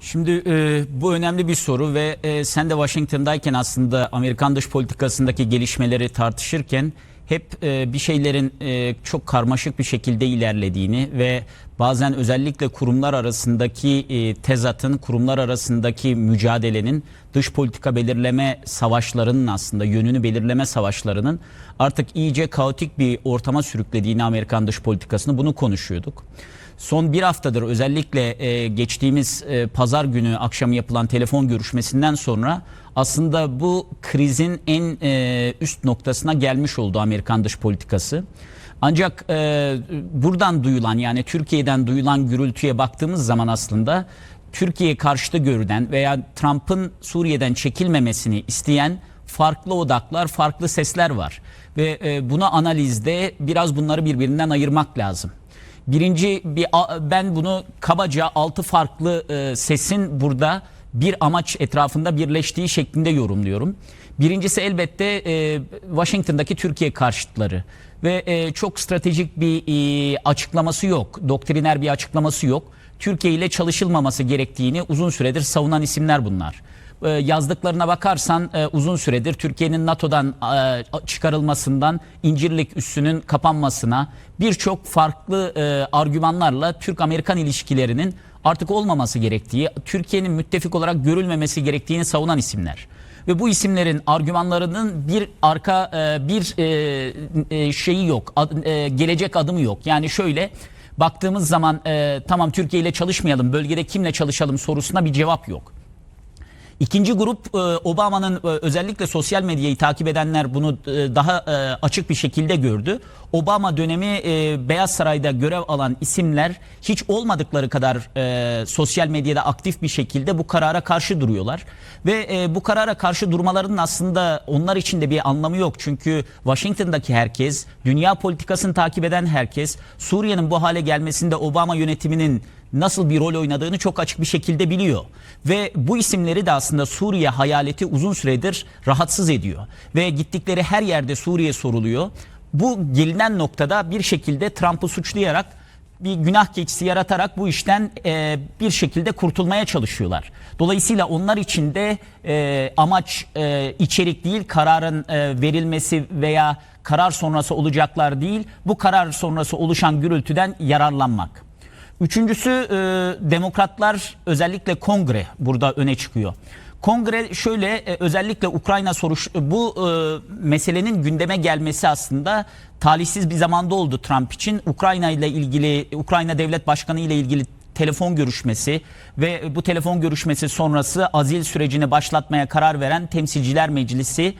Şimdi e, bu önemli bir soru ve e, sen de Washington'dayken aslında Amerikan dış politikasındaki gelişmeleri tartışırken hep e, bir şeylerin e, çok karmaşık bir şekilde ilerlediğini ve bazen özellikle kurumlar arasındaki e, tezatın, kurumlar arasındaki mücadelenin dış politika belirleme savaşlarının aslında yönünü belirleme savaşlarının artık iyice kaotik bir ortama sürüklediğini Amerikan dış politikasını bunu konuşuyorduk. Son bir haftadır özellikle e, geçtiğimiz e, pazar günü akşam yapılan telefon görüşmesinden sonra aslında bu krizin en üst noktasına gelmiş oldu Amerikan dış politikası. Ancak e, buradan duyulan yani Türkiye'den duyulan gürültüye baktığımız zaman aslında Türkiye karşıtı görünen veya Trump'ın Suriye'den çekilmemesini isteyen farklı odaklar, farklı sesler var. Ve e, buna analizde biraz bunları birbirinden ayırmak lazım. Birinci bir ben bunu kabaca altı farklı e, sesin burada bir amaç etrafında birleştiği şeklinde yorumluyorum. Birincisi elbette e, Washington'daki Türkiye karşıtları ve e, çok stratejik bir e, açıklaması yok, doktriner bir açıklaması yok. Türkiye ile çalışılmaması gerektiğini uzun süredir savunan isimler bunlar. E, yazdıklarına bakarsan e, uzun süredir Türkiye'nin NATO'dan e, çıkarılmasından İncirlik üssünün kapanmasına birçok farklı e, argümanlarla Türk-Amerikan ilişkilerinin artık olmaması gerektiği, Türkiye'nin müttefik olarak görülmemesi gerektiğini savunan isimler. Ve bu isimlerin argümanlarının bir arka e, bir e, e, şeyi yok, ad- e, gelecek adımı yok. Yani şöyle baktığımız zaman e, tamam Türkiye ile çalışmayalım, bölgede kimle çalışalım sorusuna bir cevap yok. İkinci grup e, Obama'nın e, özellikle sosyal medyayı takip edenler bunu e, daha açık bir şekilde gördü. Obama dönemi Beyaz Saray'da görev alan isimler hiç olmadıkları kadar sosyal medyada aktif bir şekilde bu karara karşı duruyorlar. Ve bu karara karşı durmalarının aslında onlar için de bir anlamı yok. Çünkü Washington'daki herkes, dünya politikasını takip eden herkes Suriye'nin bu hale gelmesinde Obama yönetiminin nasıl bir rol oynadığını çok açık bir şekilde biliyor. Ve bu isimleri de aslında Suriye hayaleti uzun süredir rahatsız ediyor. Ve gittikleri her yerde Suriye soruluyor. Bu gelinen noktada bir şekilde Trump'ı suçlayarak bir günah keçisi yaratarak bu işten e, bir şekilde kurtulmaya çalışıyorlar. Dolayısıyla onlar için de e, amaç e, içerik değil kararın e, verilmesi veya karar sonrası olacaklar değil bu karar sonrası oluşan gürültüden yararlanmak. Üçüncüsü e, demokratlar özellikle kongre burada öne çıkıyor. Kongre şöyle e, özellikle Ukrayna soruş bu e, meselenin gündeme gelmesi aslında talihsiz bir zamanda oldu Trump için. Ukrayna ile ilgili Ukrayna Devlet Başkanı ile ilgili telefon görüşmesi ve bu telefon görüşmesi sonrası azil sürecini başlatmaya karar veren Temsilciler Meclisi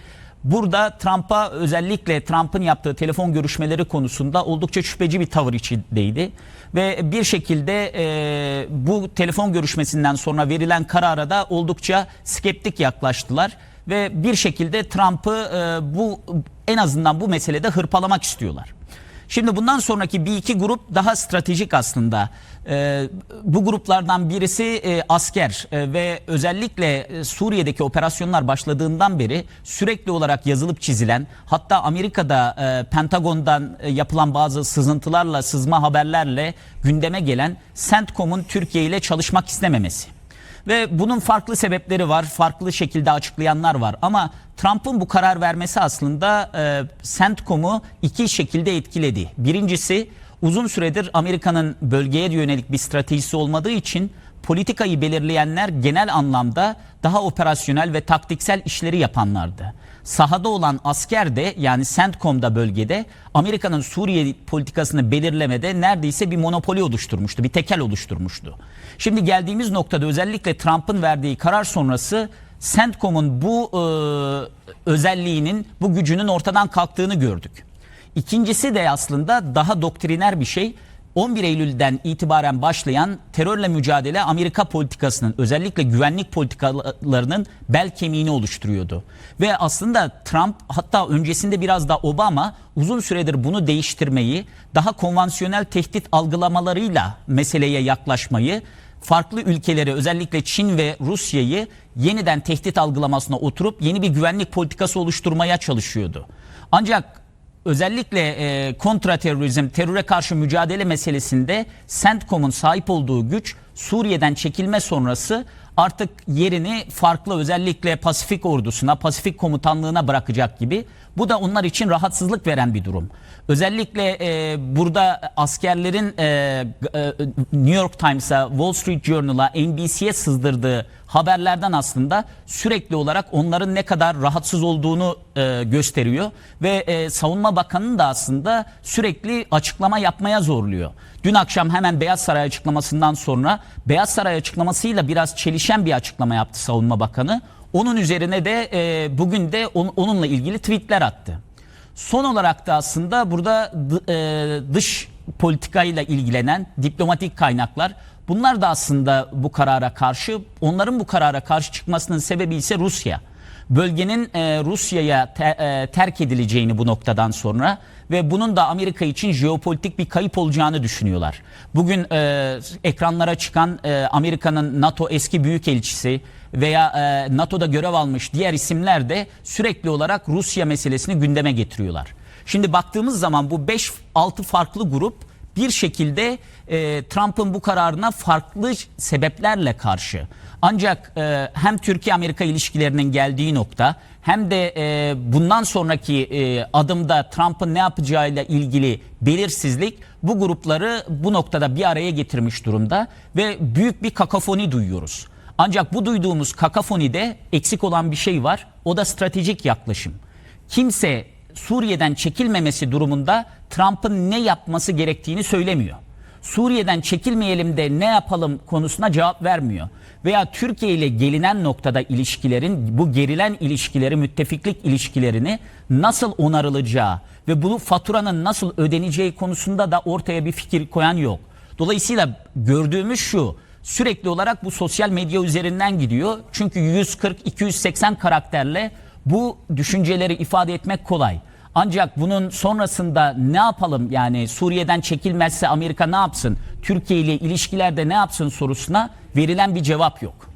Burada Trump'a özellikle Trump'ın yaptığı telefon görüşmeleri konusunda oldukça şüpheci bir tavır içindeydi. Ve bir şekilde e, bu telefon görüşmesinden sonra verilen karara da oldukça skeptik yaklaştılar. Ve bir şekilde Trump'ı e, bu en azından bu meselede hırpalamak istiyorlar. Şimdi bundan sonraki bir iki grup daha stratejik aslında. Ee, bu gruplardan birisi e, asker e, ve özellikle e, Suriye'deki operasyonlar başladığından beri sürekli olarak yazılıp çizilen hatta Amerika'da e, Pentagon'dan e, yapılan bazı sızıntılarla sızma haberlerle gündeme gelen CENTCOM'un Türkiye ile çalışmak istememesi. Ve bunun farklı sebepleri var, farklı şekilde açıklayanlar var. Ama Trump'ın bu karar vermesi aslında e, CENTCOM'u iki şekilde etkiledi. Birincisi uzun süredir Amerika'nın bölgeye yönelik bir stratejisi olmadığı için politikayı belirleyenler genel anlamda daha operasyonel ve taktiksel işleri yapanlardı. Sahada olan asker de yani CENTCOM'da bölgede Amerika'nın Suriye politikasını belirlemede neredeyse bir monopoli oluşturmuştu, bir tekel oluşturmuştu. Şimdi geldiğimiz noktada özellikle Trump'ın verdiği karar sonrası CENTCOM'un bu e, özelliğinin, bu gücünün ortadan kalktığını gördük. İkincisi de aslında daha doktriner bir şey. 11 Eylül'den itibaren başlayan terörle mücadele Amerika politikasının özellikle güvenlik politikalarının bel kemiğini oluşturuyordu. Ve aslında Trump hatta öncesinde biraz da Obama uzun süredir bunu değiştirmeyi, daha konvansiyonel tehdit algılamalarıyla meseleye yaklaşmayı, farklı ülkeleri özellikle Çin ve Rusya'yı yeniden tehdit algılamasına oturup yeni bir güvenlik politikası oluşturmaya çalışıyordu. Ancak özellikle e, kontra terörizm, teröre karşı mücadele meselesinde CENTCOM'un sahip olduğu güç Suriye'den çekilme sonrası artık yerini farklı özellikle Pasifik ordusuna, Pasifik komutanlığına bırakacak gibi. Bu da onlar için rahatsızlık veren bir durum. Özellikle e, burada askerlerin e, e, New York Times'a, Wall Street Journal'a, NBC'ye sızdırdığı haberlerden aslında sürekli olarak onların ne kadar rahatsız olduğunu e, gösteriyor ve e, Savunma Bakanı'nın da aslında sürekli açıklama yapmaya zorluyor. Dün akşam hemen Beyaz Saray açıklamasından sonra Beyaz Saray açıklamasıyla biraz çelişen bir açıklama yaptı Savunma Bakanı. Onun üzerine de e, bugün de on- onunla ilgili tweetler attı. Son olarak da aslında burada e, dış politikayla ilgilenen diplomatik kaynaklar bunlar da aslında bu karara karşı onların bu karara karşı çıkmasının sebebi ise Rusya. Bölgenin e, Rusya'ya e, terk edileceğini bu noktadan sonra ve bunun da Amerika için jeopolitik bir kayıp olacağını düşünüyorlar. Bugün e, ekranlara çıkan Amerika'nın NATO eski büyükelçisi veya NATO'da görev almış diğer isimler de sürekli olarak Rusya meselesini gündeme getiriyorlar. Şimdi baktığımız zaman bu 5-6 farklı grup bir şekilde e, Trump'ın bu kararına farklı sebeplerle karşı. Ancak e, hem Türkiye-Amerika ilişkilerinin geldiği nokta hem de e, bundan sonraki e, adımda Trump'ın ne yapacağıyla ilgili belirsizlik bu grupları bu noktada bir araya getirmiş durumda ve büyük bir kakafoni duyuyoruz. Ancak bu duyduğumuz kakafonide eksik olan bir şey var. O da stratejik yaklaşım. Kimse Suriye'den çekilmemesi durumunda Trump'ın ne yapması gerektiğini söylemiyor. Suriye'den çekilmeyelim de ne yapalım konusuna cevap vermiyor. Veya Türkiye ile gelinen noktada ilişkilerin bu gerilen ilişkileri, müttefiklik ilişkilerini nasıl onarılacağı ve bu faturanın nasıl ödeneceği konusunda da ortaya bir fikir koyan yok. Dolayısıyla gördüğümüz şu sürekli olarak bu sosyal medya üzerinden gidiyor. Çünkü 140-280 karakterle bu düşünceleri ifade etmek kolay. Ancak bunun sonrasında ne yapalım yani Suriye'den çekilmezse Amerika ne yapsın? Türkiye ile ilişkilerde ne yapsın sorusuna verilen bir cevap yok.